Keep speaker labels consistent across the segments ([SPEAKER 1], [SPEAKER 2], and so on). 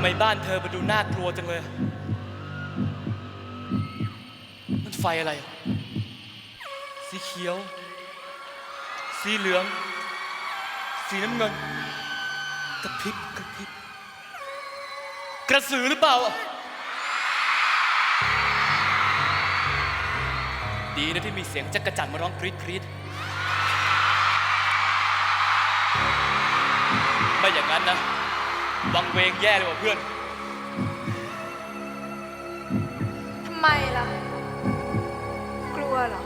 [SPEAKER 1] ำไมบ้านเธอมาดูน่ากลัวจังเลย มันไฟอะไร สีเขียว สีเหลือง สีน้ำเงิน กระพริบกระพริบ กระสือหรือเปล่า ดีนะที่มีเสียงจักรจันมาร้องกรี๊ดกรี๊ดไม่อย่างนั้นนะ วังเวงแย่เลยว่ะเพื่อน
[SPEAKER 2] ทำไมล่ะ กลัวเหรอ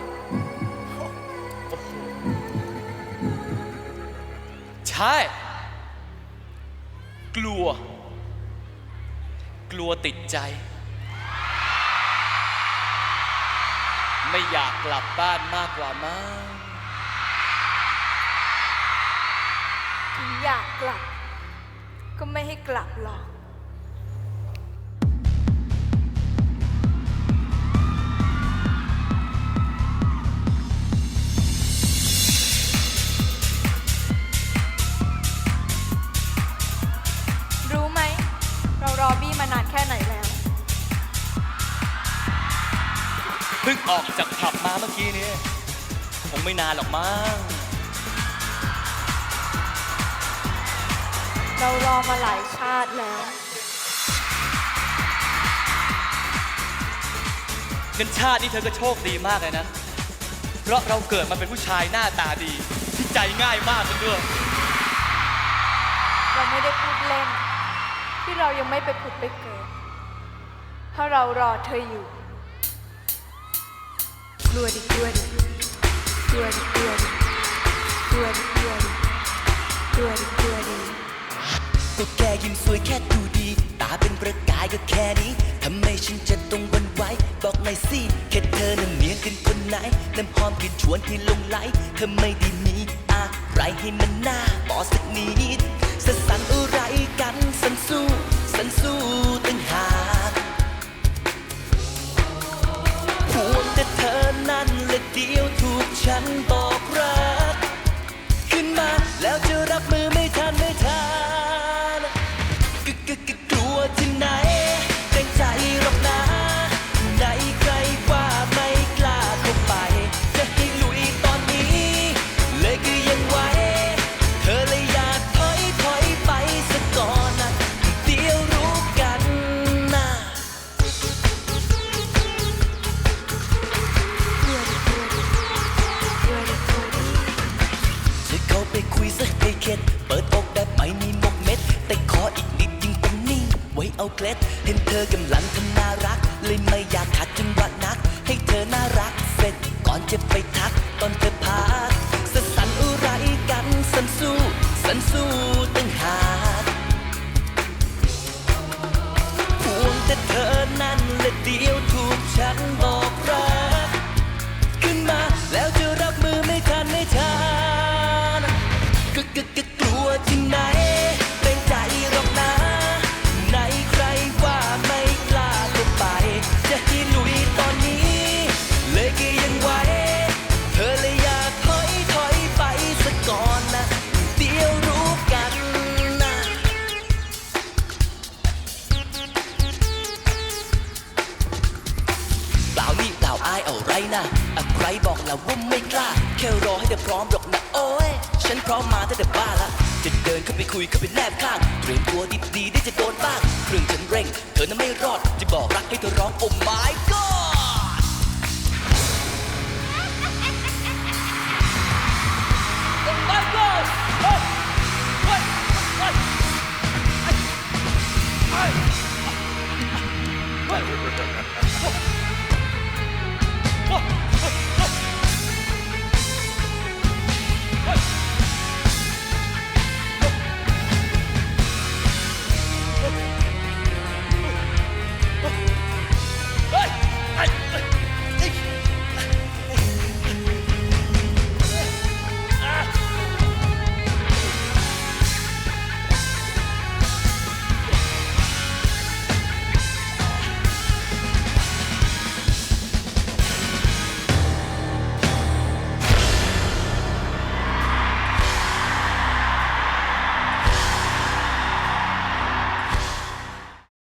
[SPEAKER 1] ใช่ กลัว กลัวติดใจ ไม่อยากกลับบ้านมากกว่ามั้ง
[SPEAKER 2] ถึงอยากกลับ ก็ไม่ให้กลับหรอก รู้ไหม เรารอบี้มานานแค่ไหนแล้ว
[SPEAKER 1] เพิ่งออกจากผับมาเมื่อกี้นี้คงไม่นานหรอกมั้ง
[SPEAKER 2] เรารอมาหลายชาติแล้ว
[SPEAKER 1] เงินชาตินี่เธอก็โชคดีมากเลยนะ เพราะเราเกิดมาเป็นผู้ชายหน้าตาดี ที่ใจง่ายมากกันด้วย
[SPEAKER 2] เราไม่ได้พูดเล่น ที่เรายังไม่ไปผุดไปเกิด เพราะเรารอเธออยู่กลัวดิกลัวดิกลัวดิกลัวดิกลัวดิกลัวดิกลัวดิกลัวดิ
[SPEAKER 3] ก็แค่ยิ้มสวยแค่ดูดี ตาเป็นประกายก็แค่นี้ทำไมฉันจะต้องหวันไหวบอกหน่อยสิแค่เธอนั้นเนียนกันคนไหนน้ำหอมกลิ่นชวนให้ลงไหลเธอไม่ได้มีอะไรให้มันน่าบอสักนิดสสั่นอะไรกันสันสู้สันสู้ตั้งหากห่วงแต่เธอนั้นและเดียวถูกฉันบอก เข้าไปคุยสักให้เข็ดเปิดอกแบบไม่มีมกเม็ด แต่ขออีกนิดยิ่งเป็นนิ่งไว้เอาเกล็ด เห็นเธอกำลังทำน่ารัก เลยไม่อยากขัดจังหวะนัก ให้เธอน่ารักเสร็จ ก่อนจะไปทักตอนเธอพักสสันอะไรกันสันสู้สันสู้ นะอะใครบอกล้วว่าไม่กล้า แค่รอให้เธอพร้อมหรอกนะโอ้ย ฉันพร้อมมาตั้งแต่บ้าละ จะเดินเข้าไปคุยเข้าไปแนบข้าง เตรียมตัวดีๆได้จะโดนบ้างเครื่องฉันเร่ง เธอน่ะไม่รอด จะบอกรักให้เธอร้องโอ้ my god